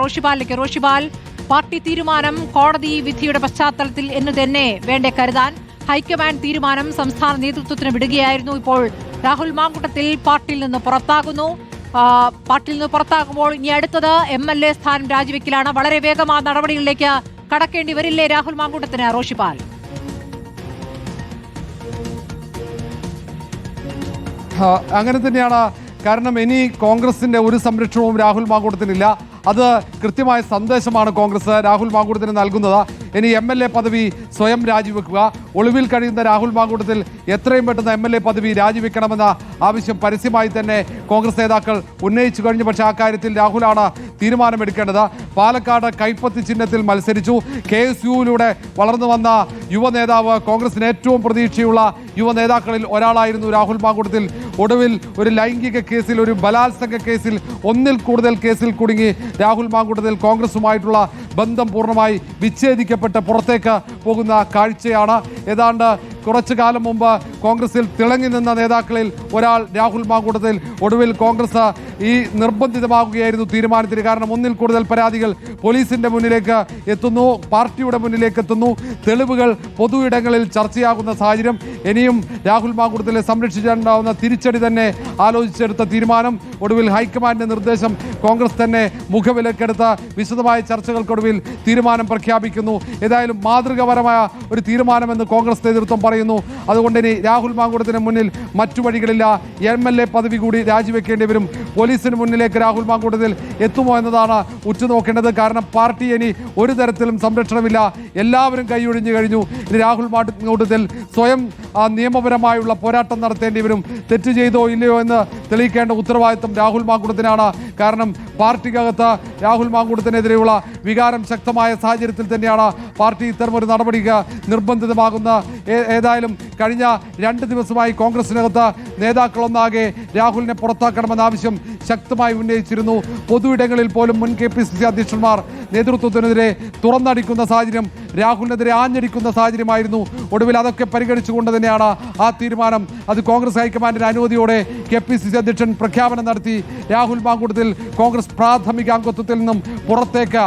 റോഷിപാലിലേക്ക് Roshipal party തീരുമാനം കോടതി വിധിയുടെ പശ്ചാത്തലത്തിൽ എന്ന് തന്നെ വേണ്ടേ കരുതാൻ. ഹൈക്കമാൻഡ് തീരുമാനം സംസ്ഥാന നേതൃത്വത്തിന് വിടുകയായിരുന്നു. ഇപ്പോൾ രാഹുൽ മാങ്കുട്ടത്തിൽ പാർട്ടിയിൽ നിന്ന് പുറത്താകുന്നു. പാർട്ടിയിൽ നിന്ന് പുറത്താകുമ്പോൾ ഇനി അടുത്തത് എം എൽ എ സ്ഥാനം രാജിവെക്കലാണ്. വളരെ വേഗം ആ നടപടികളിലേക്ക് കടക്കേണ്ടി വരില്ലേ രാഹുൽ മാങ്കുട്ടത്തിന് റോഷിപാൽ അങ്ങനെ തന്നെയാണ്. കാരണം ഇനി കോൺഗ്രസിന്റെ ഒരു സംരക്ഷണവും രാഹുൽ മാങ്കൂട്ടത്തിനില്ല. അത് കൃത്യമായ സന്ദേശമാണ് കോൺഗ്രസ് രാഹുൽ മാങ്കൂട്ടത്തിന് നൽകുന്നത്. ഇനി എം എൽ എ പദവി സ്വയം രാജിവെക്കുക. ഒളിവിൽ കഴിയുന്ന രാഹുൽ മാങ്കൂട്ടത്തിൽ എത്രയും പെട്ടെന്ന് എം എൽ എ പദവി രാജിവെക്കണമെന്ന ആവശ്യം പരസ്യമായി തന്നെ കോൺഗ്രസ് നേതാക്കൾ ഉന്നയിച്ചു കഴിഞ്ഞു. പക്ഷേ ആ കാര്യത്തിൽ രാഹുലാണ് തീരുമാനമെടുക്കേണ്ടത്. പാലക്കാട് കൈപ്പത്തി ചിഹ്നത്തിൽ മത്സരിച്ചു. കെ എസ് യുവിലൂടെ വളർന്നു വന്ന യുവ നേതാവ് കോൺഗ്രസിന് ഏറ്റവും പ്രതീക്ഷയുള്ള യുവ നേതാക്കളിൽ ഒരാളായിരുന്നു രാഹുൽ മാങ്കൂട്ടത്തിൽ. ഒടുവിൽ ഒരു ലൈംഗിക കേസിൽ ഒരു ബലാത്സംഗ കേസിൽ ഒന്നിൽ കൂടുതൽ കേസിൽ കുടുങ്ങി രാഹുൽ മാങ്കൂട്ടത്തിൽ കോൺഗ്രസുമായിട്ടുള്ള ബന്ധം പൂർണമായി വിച്ഛേദിക്കപ്പെട്ട് പുറത്തേക്ക് പോകുന്ന കാഴ്ചയാണ്. ഏതാണ്ട് കുറച്ചു കാലം മുമ്പ് കോൺഗ്രസിൽ തിളങ്ങി നിന്ന നേതാക്കളിൽ ഒരാൾ രാഹുൽ മാങ്കൂട്ടത്തിൽ ഒടുവിൽ കോൺഗ്രസ് ഈ നിർബന്ധിതമാകുകയായിരുന്നു തീരുമാനത്തിന് കാരണം ഒന്നിൽ കൂടുതൽ പരാതികൾ പോലീസിന്റെ മുന്നിലേക്ക് എത്തുന്നു പാർട്ടിയുടെ മുന്നിലേക്ക് എത്തുന്നു. തെളിവുകൾ പൊതു ഇടങ്ങളിൽ ചർച്ചയാകുന്ന സാഹചര്യം. ഇനിയും രാഹുൽ മാങ്കൂട്ടത്തിലെ സംരക്ഷിച്ചിട്ടുണ്ടാവുന്ന തിരിച്ചടി തന്നെ ആലോചിച്ചെടുത്ത തീരുമാനം. ഒടുവിൽ ഹൈക്കമാൻഡിന്റെ നിർദ്ദേശം കോൺഗ്രസ് തന്നെ മുഖവിലക്കെടുത്ത വിശദമായ ചർച്ചകൾക്കൊടുവിൽ തീരുമാനം പ്രഖ്യാപിക്കുന്നു. ഏതായാലും മാതൃകാപരമായ ഒരു തീരുമാനമെന്ന് കോൺഗ്രസ് നേതൃത്വം പറയുന്നു. അതുകൊണ്ട് ഇനി രാഹുൽ മാങ്കൂട്ടത്തിന് മുന്നിൽ മറ്റു വഴികളില്ല. എം എൽ എ പദവി കൂടി രാജിവെക്കേണ്ടി വരും പോലീസിന് മുന്നിലേക്ക് രാഹുൽ മാങ്കൂട്ടത്തിൽ എത്തുമോ എന്നതാണ് ഉറ്റുനോക്കേണ്ടത്. കാരണം പാർട്ടി ഇനി ഒരു തരത്തിലും സംരക്ഷണമില്ല. എല്ലാവരും കൈയൊഴിഞ്ഞു കഴിഞ്ഞു. ഇനി രാഹുൽ മാങ്കൂട്ടത്തിൽ സ്വയം നിയമപരമായുള്ള പോരാട്ടം നടത്തേണ്ടി വരും തെറ്റ് ചെയ്തോ ഇല്ലയോ എന്ന് തെളിയിക്കേണ്ട ഉത്തരവാദിത്തം രാഹുൽ മാങ്കൂട്ടത്തിനാണ്. കാരണം പാർട്ടിക്കകത്ത് രാഹുൽ മാങ്കൂട്ടത്തിനെതിരെയുള്ള വികാരം ശക്തമായ സാഹചര്യത്തിൽ തന്നെയാണ് പാർട്ടി ഇത്തരമൊരു നടപടിക്ക് നിർബന്ധിതമാകുന്ന ഏതായാലും കഴിഞ്ഞ രണ്ട് ദിവസമായി കോൺഗ്രസിനകത്ത് നേതാക്കളൊന്നാകെ രാഹുലിനെ പുറത്താക്കണമെന്ന ആവശ്യം ശക്തമായി ഉന്നയിച്ചിരുന്നു. പൊതുയിടങ്ങളിൽ പോലും മുൻ കെ പി സി സി അധ്യക്ഷന്മാർ നേതൃത്വത്തിനെതിരെ തുറന്നടിക്കുന്ന സാഹചര്യം രാഹുലിനെതിരെ ആഞ്ഞടിക്കുന്ന സാഹചര്യമായിരുന്നു. ഒടുവിൽ അതൊക്കെ പരിഗണിച്ചുകൊണ്ട് തന്നെയാണ് ആ തീരുമാനം. അത് കോൺഗ്രസ് ഹൈക്കമാൻഡിന്റെ അനുമതിയോടെ കെ പി സി സി അധ്യക്ഷൻ പ്രഖ്യാപനം നടത്തി. രാഹുൽ മാങ്കൂട്ടത്തിൽ കോൺഗ്രസ് പ്രാഥമിക അംഗത്വത്തിൽ നിന്നും പുറത്തേക്ക്